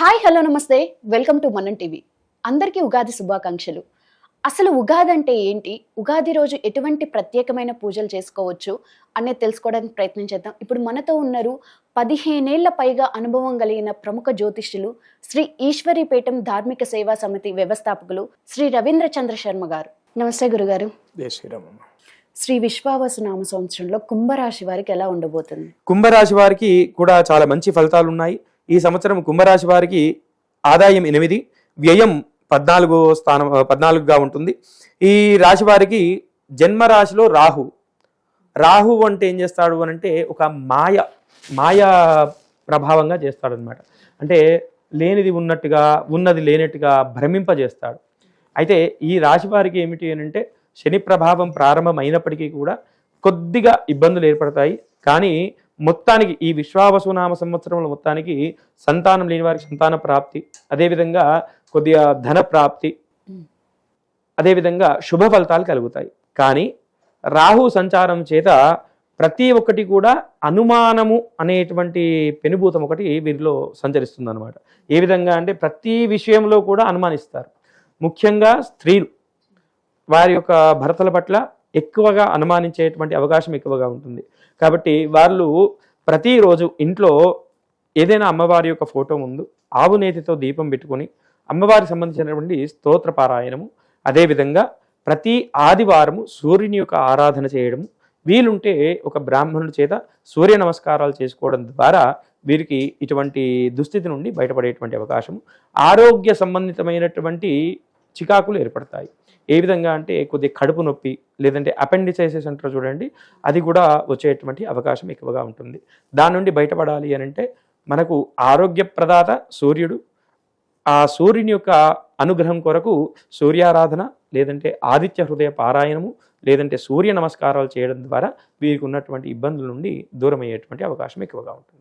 Hi hello నమస్తే. Welcome to Mannan TV. అందరికీ ఉగాది శుభాకాంక్షలు. అసలు ఉగాది అంటే ఏంటి? ఉగాది రోజు ఎటువంటి ప్రత్యేకమైన పూజలు చేసుకోవచ్చు అనేది తెలుసుకోవడానికి ప్రయత్నం చేద్దాం ఇప్పుడు మనతో ఉన్నారు పదిహేనేళ్ళ పైగా అనుభవం కలిగిన ప్రముఖ జ్యోతిష్యులు శ్రీ ఈశ్వరీపేటం ధార్మిక సేవా సమితి వ్యవస్థాపకులు శ్రీ రవీంద్ర చంద్ర శర్మ గారు. నమస్తే గురుగారు. శ్రీ విశ్వావసు నామ సంవత్సరంలో కుంభరాశి వారికి ఎలా ఉండబోతుంది? కుంభరాశి వారికి కూడా చాలా మంచి ఫలితాలు ఉన్నాయి ఈ సంవత్సరం కుంభరాశి వారికి ఆదాయం ఎనిమిది వ్యయం పద్నాలుగో స్థానం పద్నాలుగుగా ఉంటుంది. ఈ రాశి వారికి జన్మరాశిలో రాహు. రాహు అంటే ఏం చేస్తాడు అని అంటే ఒక మాయ మాయ ప్రభావంగా చేస్తాడు అనమాట అంటే లేనిది ఉన్నట్టుగా ఉన్నది లేనట్టుగా భ్రమింపజేస్తాడు. అయితే ఈ రాశి వారికి ఏమిటి అని అంటే శని ప్రభావం ప్రారంభం అయినప్పటికీ కూడా కొద్దిగా ఇబ్బందులు ఏర్పడతాయి. కానీ మొత్తానికి ఈ విశ్వావసునామ సంవత్సరంలో మొత్తానికి సంతానం లేని వారికి సంతాన ప్రాప్తి అదేవిధంగా కొద్దిగా ధన ప్రాప్తి అదేవిధంగా శుభ ఫలితాలు కలుగుతాయి. కానీ రాహు సంచారం చేత ప్రతి ఒక్కటి కూడా అనుమానము అనేటువంటి పెనుభూతం ఒకటి వీరిలో సంచరిస్తుంది అనమాట ఏ విధంగా అంటే ప్రతి విషయంలో కూడా అనుమానిస్తారు. ముఖ్యంగా స్త్రీలు వారి యొక్క భర్తల పట్ల ఎక్కువగా అనుమానించేటువంటి అవకాశం ఎక్కువగా ఉంటుంది. కాబట్టి వాళ్ళు ప్రతిరోజు ఇంట్లో ఏదైనా అమ్మవారి యొక్క ఫోటో ముందు ఆవు నేతితో దీపం పెట్టుకొని అమ్మవారికి సంబంధించినటువంటి స్తోత్ర పారాయణము అదేవిధంగా ప్రతి ఆదివారము సూర్యుని యొక్క ఆరాధన చేయడము వీలుంటే ఒక బ్రాహ్మణుడి చేత సూర్య నమస్కారాలు చేసుకోవడం ద్వారా వీరికి ఇటువంటి దుస్థితి నుండి బయటపడేటువంటి అవకాశం ఆరోగ్య సంబంధితమైనటువంటి చికాకులు ఏర్పడతాయి. ఏ విధంగా అంటే కొద్దిగా కడుపు నొప్పి లేదంటే అపెండిసైసెస్ అంటారు చూడండి అది కూడా వచ్చేటువంటి అవకాశం ఎక్కువగా ఉంటుంది. దాని నుండి బయటపడాలి అని అంటే మనకు ఆరోగ్య ప్రదాత సూర్యుడు ఆ సూర్యుని యొక్క అనుగ్రహం కొరకు సూర్యారాధన లేదంటే ఆదిత్య హృదయ పారాయణము లేదంటే సూర్య నమస్కారాలు చేయడం ద్వారా వీరికి ఉన్నటువంటి ఇబ్బందుల నుండి దూరమయ్యేటువంటి అవకాశం ఎక్కువగా ఉంటుంది.